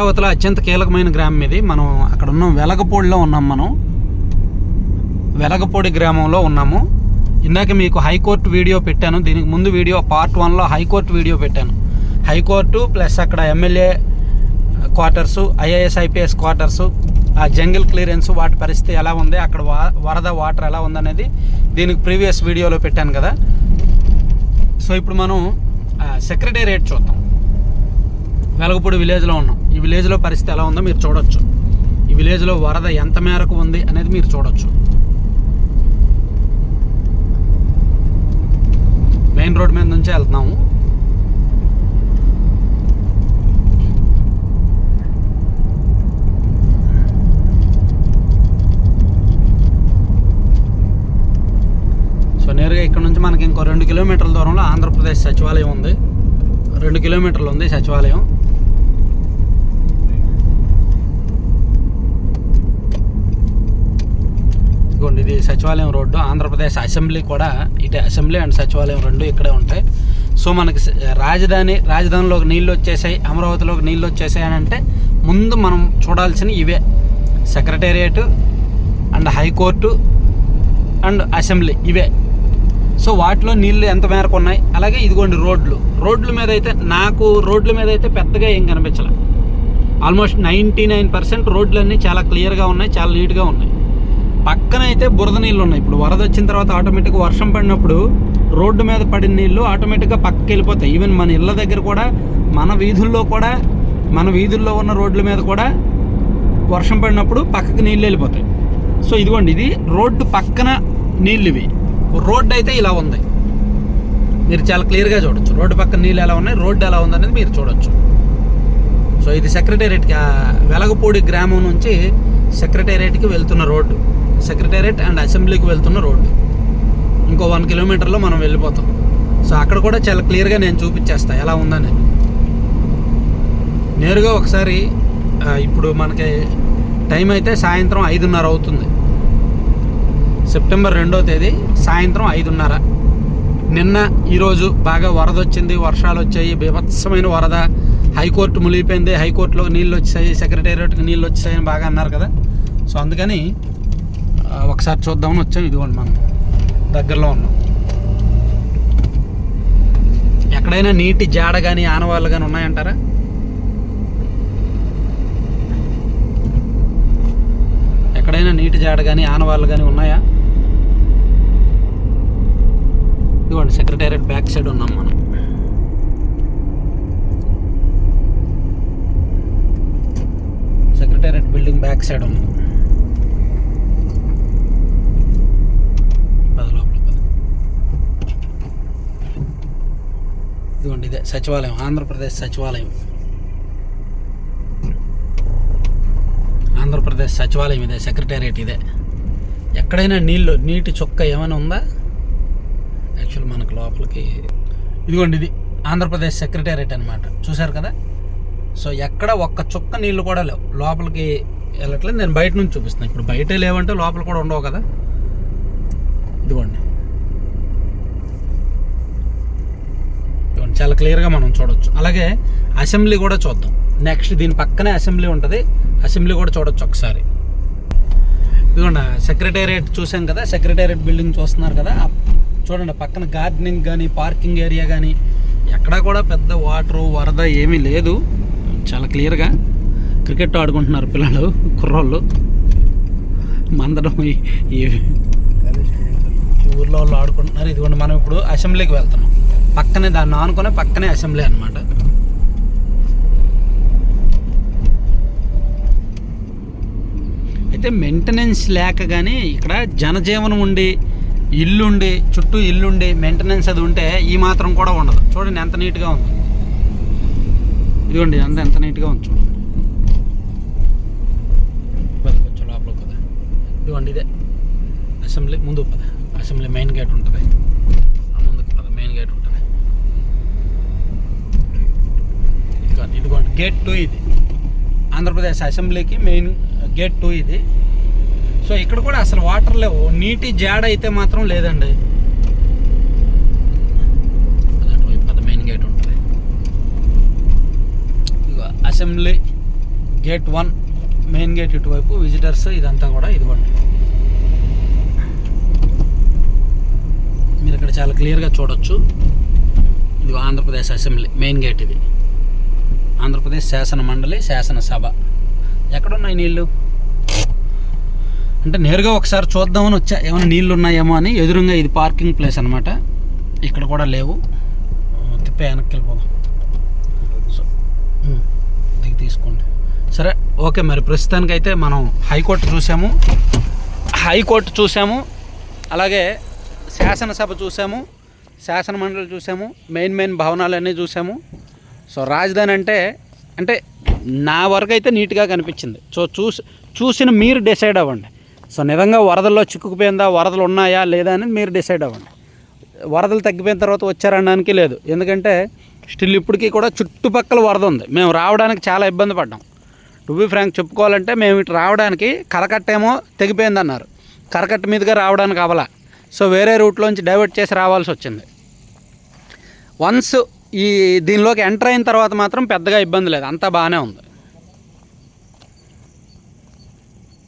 అమరావతిలో అత్యంత కీలకమైన గ్రామం ఇది. మనం అక్కడ ఉన్నాం వెలగపూడిలో ఉన్నాం మనం. వెలగపూడి గ్రామంలో ఉన్నాము. ఇందాక మీకు హైకోర్టు వీడియో పెట్టాను. దీనికి ముందు వీడియో పార్ట్ వన్లో హైకోర్టు వీడియో పెట్టాను. హైకోర్టు ప్లస్ అక్కడ MLA quarters IAS IPS quarters ఆ జంగిల్ క్లియరెన్స్ వాటి పరిస్థితి ఎలా ఉంది అక్కడ వా- వరద వాటర్ ఎలా ఉందనేది దీనికి ప్రీవియస్ వీడియోలో పెట్టాను కదా. సో ఇప్పుడు మనం సెక్రటేరియట్ చూద్దాం. వెలగపూడి విలేజ్లో ఉన్నాం. ఈ విలేజ్లో పరిస్థితి ఎలా ఉందో మీరు చూడొచ్చు. ఈ విలేజ్లో వరద ఎంత మేరకు ఉంది అనేది మీరు చూడొచ్చు. మెయిన్ రోడ్ మీద నుంచే వెళ్తున్నాము. సో నేరుగా ఇక్కడ నుంచి మనకి ఇంకో రెండు కిలోమీటర్ల దూరంలో ఆంధ్రప్రదేశ్ సచివాలయం ఉంది. రెండు కిలోమీటర్లు ఉంది సచివాలయం ఇదిగోండి ఇది సచివాలయం రోడ్డు ఆంధ్రప్రదేశ్ అసెంబ్లీ కూడా ఇటు అసెంబ్లీ అండ్ సచివాలయం రెండు ఇక్కడే ఉంటాయి. సో మనకి రాజధాని రాజధానిలోకి నీళ్ళు వచ్చేసాయి అమరావతిలోకి నీళ్ళు వచ్చేసాయి అని అంటే ముందు మనం చూడాల్సిన ఇవే. Secretariat and high court and assembly ఇవే. సో వాటిలో నీళ్ళు ఎంత మేరకు ఉన్నాయి? అలాగే ఇదిగోండి రోడ్లు. రోడ్ల మీద అయితే నాకు రోడ్ల మీద అయితే పెద్దగా ఏం కనిపించలే. ఆల్మోస్ట్ నైంటీ నైన్ పర్సెంట్ రోడ్లన్నీ చాలా క్లియర్గా ఉన్నాయి చాలా నీట్గా ఉన్నాయి. పక్కన అయితే బురద నీళ్ళు ఉన్నాయి. ఇప్పుడు వరద వచ్చిన తర్వాత ఆటోమేటిక్గా వర్షం పడినప్పుడు రోడ్డు మీద పడిన నీళ్ళు ఆటోమేటిక్గా పక్కకి వెళ్ళిపోతాయి. ఈవెన్ మన ఇళ్ళ దగ్గర కూడా మన వీధుల్లో కూడా మన వీధుల్లో ఉన్న రోడ్ల మీద కూడా వర్షం పడినప్పుడు పక్కకి నీళ్ళు వెళ్ళిపోతాయి. సో ఇదిగోండి ఇది రోడ్డు పక్కన నీళ్ళు ఇవి. రోడ్డు అయితే ఇలా ఉంది. మీరు చాలా క్లియర్గా చూడొచ్చు. రోడ్డు పక్కన నీళ్ళు ఎలా ఉన్నాయి రోడ్డు ఎలా ఉందనేది మీరు చూడొచ్చు. సో ఇది సెక్రటేరియట్కి వెలగపూడి గ్రామం నుంచి సెక్రటేరియట్కి వెళ్తున్న రోడ్డు. సెక్రటేరియట్ అండ్ అసెంబ్లీకి వెళ్తున్న రోడ్డు. ఇంకో వన్ కిలోమీటర్లో మనం వెళ్ళిపోతాం. సో అక్కడ కూడా చాలా క్లియర్గా నేను చూపించేస్తా ఎలా ఉందని. నేరుగా ఒకసారి ఇప్పుడు మనకి టైం అయితే సాయంత్రం ఐదున్నర అవుతుంది. సెప్టెంబర్ రెండో తేదీ సాయంత్రం ఐదున్నర. నిన్న ఈరోజు బాగా వరద వచ్చింది వర్షాలు వచ్చాయి బీభత్సమైన వరద. హైకోర్టు మునిగిపోయింది హైకోర్టులో నీళ్ళు వచ్చాయి సెక్రటేరియట్కి నీళ్ళు వచ్చాయని బాగా అన్నారు కదా. సో అందుకని ఒకసారి చూద్దామని వచ్చాం. ఇదిగోండి మనం దగ్గరలో ఉన్నాం. ఎక్కడైనా నీటి జాడ కానీ ఆనవాళ్ళు కానీ ఉన్నాయంటారా? ఎక్కడైనా నీటి జాడ కానీ ఆనవాళ్ళు కానీ ఉన్నాయా? ఇదిగోండి సెక్రటేరియట్ బ్యాక్ సైడ్ ఉన్నాం మనం. సెక్రటేరియట్ బిల్డింగ్ బ్యాక్ సైడ్ ఉన్నాం. ఇదిగోండి ఇదే సచివాలయం ఆంధ్రప్రదేశ్ సచివాలయం. ఆంధ్రప్రదేశ్ సచివాలయం ఇదే సెక్రటేరియట్ ఇదే. ఎక్కడైనా నీళ్ళు నీటి చుక్క ఏమైనా ఉందా? యాక్చువల్ మనకు లోపలికి ఇదిగోండి ఇది ఆంధ్రప్రదేశ్ సెక్రటేరియట్ అనమాట చూశారు కదా? సో ఎక్కడ ఒక్క చుక్క నీళ్ళు కూడా లేవు. లోపలికి వెళ్ళట్లేదు. నేను బయట నుంచి చూపిస్తున్నాను ఇప్పుడు బయటే లేవంటే లోపల కూడా ఉండవు కదా? ఇదిగోండి ఇదిగోండి చాలా క్లియర్గా మనం చూడొచ్చు. అలాగే అసెంబ్లీ కూడా చూద్దాం. నెక్స్ట్ దీని పక్కనే అసెంబ్లీ ఉంటుంది. అసెంబ్లీ కూడా చూడొచ్చు ఒకసారి. ఇదిగోండి సెక్రటేరియట్ చూసాం కదా? సెక్రటేరియట్ బిల్డింగ్ చూస్తున్నారు కదా? చూడండి పక్కన గార్డెనింగ్ కానీ పార్కింగ్ ఏరియా కానీ ఎక్కడా కూడా పెద్ద వాటర్ వరద ఏమీ లేదు. చాలా క్లియర్గా క్రికెట్ ఆడుకుంటున్నారు పిల్లలు కుర్రోళ్ళు. మందడం ఈ ఊర్లో వాళ్ళు ఆడుకుంటున్నారు. ఇదిగోండి మనం ఇప్పుడు అసెంబ్లీకి వెళ్తున్నాం. పక్కనే దాన్ని ఆనుకునే పక్కనే అసెంబ్లీ అనమాట అయితే మెయింటెనెన్స్ లేక కానీ ఇక్కడ జనజీవనం ఉండి ఇల్లుండి చుట్టూ ఇల్లుండి మెయింటెనెన్స్ అది ఉంటే ఈ మాత్రం కూడా ఉండదు. చూడండి ఎంత నీట్గా ఉంది. ఇదిగోండి అంత ఎంత నీట్గా ఉంది చూడండి కొంచెం లోపల ఇదిగోండి ఇదే. అసెంబ్లీ ముందు పద. అసెంబ్లీ మెయిన్ గేట్ ఉంటుంది. ముందుకు అది మెయిన్ గేట్ ఉంటుంది. ఇదిగోండి ఇదిగోండి గేట్ టూ ఇది. ఆంధ్రప్రదేశ్ అసెంబ్లీకి మెయిన్ గేట్ టూ ఇది. సో ఇక్కడ కూడా అసలు వాటర్ లేవు. నీటి జాడ అయితే మాత్రం లేదండి. మెయిన్ గేట్ ఉంటుంది. Assembly gate one main gate ఇటువైపు విజిటర్స్ ఇదంతా కూడా ఇదిగోండి మీరు ఇక్కడ చాలా క్లియర్గా చూడొచ్చు. ఇది ఆంధ్రప్రదేశ్ అసెంబ్లీ మెయిన్ గేట్ ఇది. ఆంధ్రప్రదేశ్ శాసన మండలి శాసనసభ ఎక్కడున్నాయి నీళ్ళు అంటే నేరుగా ఒకసారి చూద్దామని వచ్చా ఏమైనా నీళ్ళు ఉన్నాయేమో అని. ఎదురుగా ఇది పార్కింగ్ ప్లేస్ అనమాట ఇక్కడ కూడా లేవు. తిప్పే వెనక్కి వెళ్ళిపోదాం. సో దిగి తీసుకోండి. సరే ఓకే మరి ప్రస్తుతానికైతే మనం హైకోర్టు చూసాము. హైకోర్టు చూసాము. అలాగే శాసనసభ చూసాము శాసన మండలి చూసాము మెయిన్ మెయిన్ భవనాలన్నీ చూసాము. సో రాజధాని అంటే అంటే నా వరకు అయితే నీట్గా కనిపించింది. సో చూసి చూసిన మీరు డిసైడ్ అవ్వండి. సో నిజంగా వరదల్లో చిక్కుకుపోయిందా వరదలు ఉన్నాయా లేదా అని మీరు డిసైడ్ అవ్వండి. వరదలు తగ్గిపోయిన తర్వాత వచ్చారనడానికి లేదు. ఎందుకంటే స్టిల్ ఇప్పటికీ కూడా చుట్టుపక్కల వరద ఉంది. మేము రావడానికి చాలా ఇబ్బంది పడ్డాం. టు బి ఫ్రాంక్ చెప్పుకోవాలంటే మేము ఇటు రావడానికి కరకట్టేమో ఏమో అన్నారు కరకట్ట మీదుగా రావడానికి అవలా. సో వేరే రూట్లోంచి డైవర్ట్ చేసి రావాల్సి వచ్చింది. వన్స్ ఈ దీనిలోకి ఎంటర్ అయిన తర్వాత మాత్రం పెద్దగా ఇబ్బంది లేదు. అంతా బాగానే ఉంది.